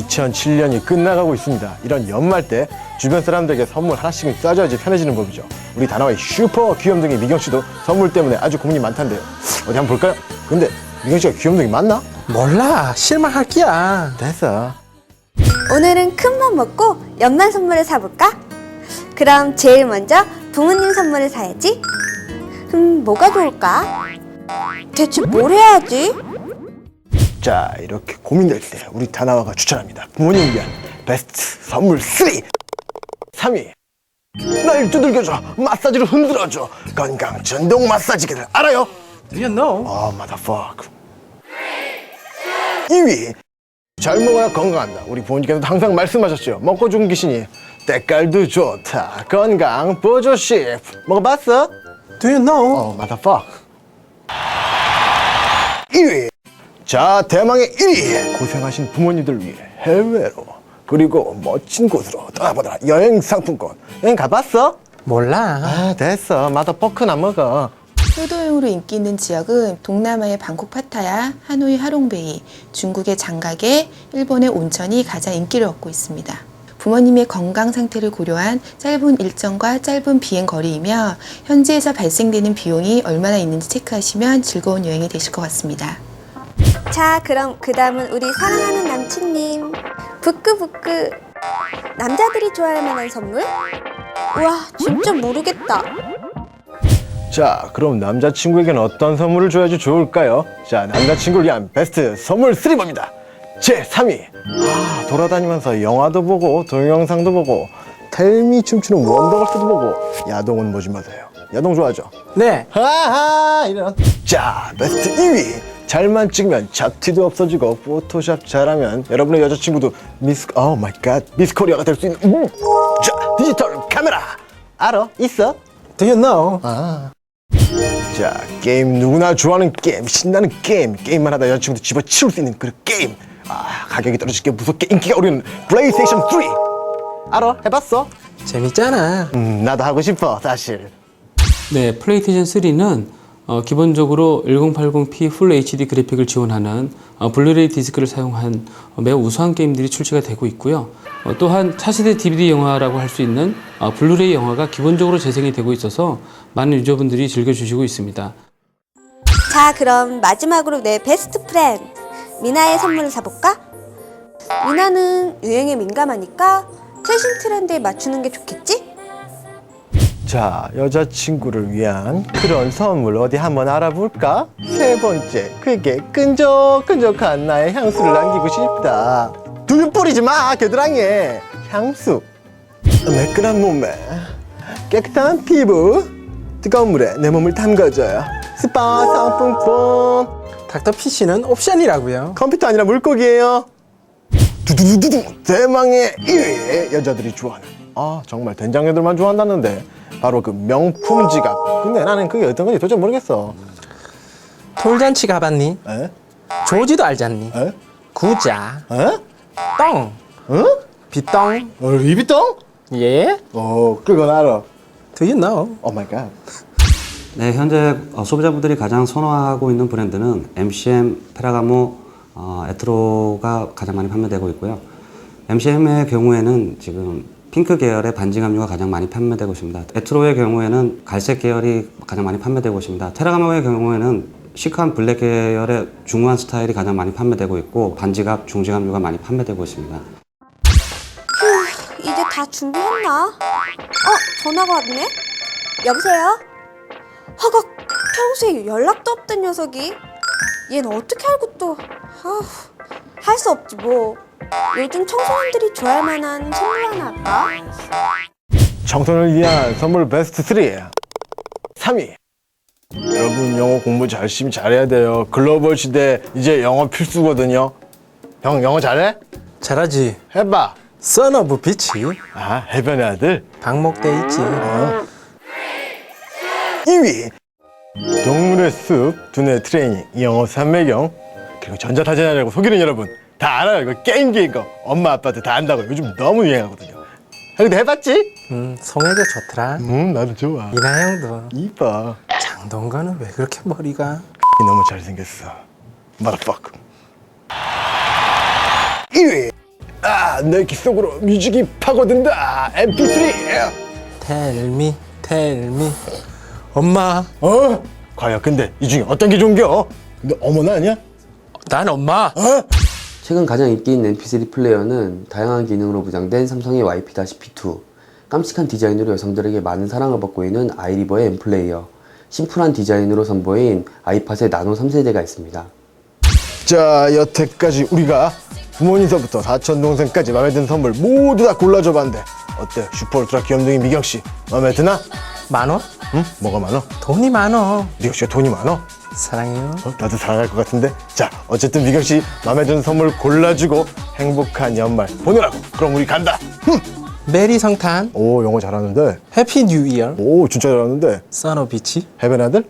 2007년이 끝나가고 있습니다. 이런 연말 때 주변 사람들에게 선물 하나씩은 쏴줘야지 편해지는 법이죠. 우리 다나와의 슈퍼 귀염둥이 미경 씨도 선물 때문에 아주 고민이 많단데요. 어디 한번 볼까요? 근데 미경 씨가 귀염둥이 맞나? 몰라 실망할 끼야 됐어. 오늘은 큰 맘 먹고 연말 선물을 사볼까? 그럼 제일 먼저 부모님 선물을 사야지. 음, 뭐가 좋을까? 대체 뭘 해야지? 자, 이렇게 고민될 때 우리 다나와가 추천합니다. 부모님을 위한 베스트 선물 3! 3위. 날 두들겨줘. 마사지로 흔들어줘. 건강 전동 마사지기를 알아요? Do you know? 아, motherfuck. 2위. 잘 먹어야 건강한다. 우리 부모님께서도 항상 말씀하셨죠. 먹고 죽은 귀신이 때깔도 좋다. 건강 보조십. 먹어봤어? Do you know? 어, motherfuck. 1위. 자, 대망의 1위. 고생하신 부모님들 위해 해외로 그리고 멋진 곳으로 떠나보라. 여행 상품권. 여행 가봤어? 몰라 아, 됐어. motherfuck나 먹어. 효도용으로 인기 있는 지역은 동남아의 방콕 파타야, 하노이 하롱베이, 중국의 장가게, 일본의 온천이 가장 인기를 얻고 있습니다. 부모님의 건강 상태를 고려한 짧은 일정과 짧은 비행 거리이며 현지에서 발생되는 비용이 얼마나 있는지 체크하시면 즐거운 여행이 되실 것 같습니다. 자, 그럼 그 다음은 우리 사랑하는 남친님. 부끄부끄. 남자들이 좋아할 만한 선물? 우와, 진짜 모르겠다. 자, 그럼 남자친구에게는 어떤 선물을 줘야지 좋을까요? 자, 남자친구를 위한 베스트 선물 3번입니다. 제 3위. 아, 돌아다니면서 영화도 보고, 동영상도 보고, 텔미 춤추는 원더걸스도 보고, 야동은 보지 마세요. 야동 좋아하죠? 네 하하, 이런. 자, 베스트 2위. 잘만 찍으면 잡티도 없어지고, 포토샵 잘하면 여러분의 여자친구도 미스, 오 마이 갓, 미스 코리아가 될 수 있는, 음. 자, 디지털 카메라. 알아? 있어? Do you know? 자 게임 누구나 좋아하는 게임 신나는 게임 게임만 하다 여자친구도 집어치울 수 있는 그런 게임 아 가격이 떨어지게 무섭게 인기가 오르는 플레이스테이션 3 알아? 해봤어? 재밌잖아 음 나도 하고 싶어 사실 네, 플레이스테이션 3는 어, 기본적으로 1080p 풀 HD 그래픽을 지원하는 어, 블루레이 디스크를 사용한 어, 매우 우수한 게임들이 출시가 되고 있고요. 어, 또한 차세대 DVD 영화라고 할 수 있는 어, 블루레이 영화가 기본적으로 재생이 되고 있어서 많은 유저분들이 즐겨주시고 있습니다. 자, 그럼 마지막으로 내 베스트 프렌드 미나의 선물을 사볼까? 미나는 유행에 민감하니까 최신 트렌드에 맞추는 게 좋겠지? 자 여자친구를 위한 그런 선물 어디 한번 알아볼까? 세 번째 그에게 끈적끈적한 나의 향수를 남기고 싶다. 두유 뿌리지 마 겨드랑이에. 향수. 매끈한 몸매. 깨끗한 피부. 뜨거운 물에 내 몸을 담가줘요. 스파 상품권. 닥터피쉬는 옵션이라고요. 컴퓨터 아니라 물고기예요. 두두두두두. 대망의 1위 여자들이 좋아하는 아 정말 된장녀들만 좋아한다는데 바로 그 명품 지갑 근데 나는 그게 어떤 건지 도저히 모르겠어 돌잔치 가봤니? 에? 조지도 알잖니? 에? 구자 에? 똥 어? 비똥 어 리비똥? 예? 어 그건 알아 Do you know? 오 마이 갓 네, 현재 어, 소비자분들이 가장 선호하고 있는 브랜드는 MCM, 페라가모, 어, 에트로가 가장 많이 판매되고 있고요. MCM의 경우에는 지금 핑크 계열의 반지 감류가 가장 많이 판매되고 있습니다. 에트로의 경우에는 갈색 계열이 가장 많이 판매되고 있습니다. 테라가모의 경우에는 시크한 블랙 계열의 중후한 스타일이 가장 많이 판매되고 있고 반지갑, 중지감류가 많이 판매되고 있습니다. 이제 다 준비했나? 어, 전화가 왔네? 여보세요? 허걱, 평소에 연락도 없던 녀석이 얘는 어떻게 알고 또, 할 수 없지 뭐. 요즘 청소년들이 좋아할 만한 선물 하나 할까? 청소년을 위한 선물 베스트 3 3위. 여러분 영어 공부 열심히 잘해야 돼요. 글로벌 시대 이제 영어 필수거든요. 형 영어 잘해? 잘하지. 해봐. Son of bitch. 아 해변의 아들? 방목돼 있지. 2위. 동물의 숲 두뇌 트레이닝 영어 산매경. 그리고 전자타자냐고 속이는 여러분 다 알아요. 이거 게임기 이거 엄마 아빠들 다 안다고. 요즘 너무 유행하거든요. 형도 해봤지? 음 송혜교 좋더라. 응 나도 좋아. 이나영도. 이뻐. 장동건은 왜 그렇게 머리가? 너무 잘생겼어. Motherfucker. 1위. 내귀 속으로 뮤직이 파고든다. MP3 텔미 텔미 엄마. 어? 과연 근데 이 중에 어떤 게 좋은겨? 너 어머나 아니야? 난 엄마 최근 가장 인기 있는 MP3 플레이어는 다양한 기능으로 부장된 삼성의 YP-P2, 깜찍한 디자인으로 여성들에게 많은 사랑을 받고 있는 아이리버의 M 플레이어, 심플한 디자인으로 선보인 아이팟의 나노 3세대가 있습니다. 자 여태까지 우리가 부모님서부터 사촌 동생까지 마음에 드는 선물 모두 다 골라줘 봤는데 어때 슈퍼 울트라 귀염둥이 미경 씨 마음에 드나? 많어? 응? 뭐가 많어? 돈이 많어 미경 씨가 돈이 많어? 사랑해요. 어, 나도 사랑할 것 같은데. 자, 어쨌든 미경 씨 마음에 드는 선물 골라주고 행복한 연말 보내라고. 그럼 우리 간다. 흠. 메리 성탄, 오, 영어 잘하는데. 해피 뉴 이어, 오, 진짜 잘하는데. 써노비치. 해변 아들?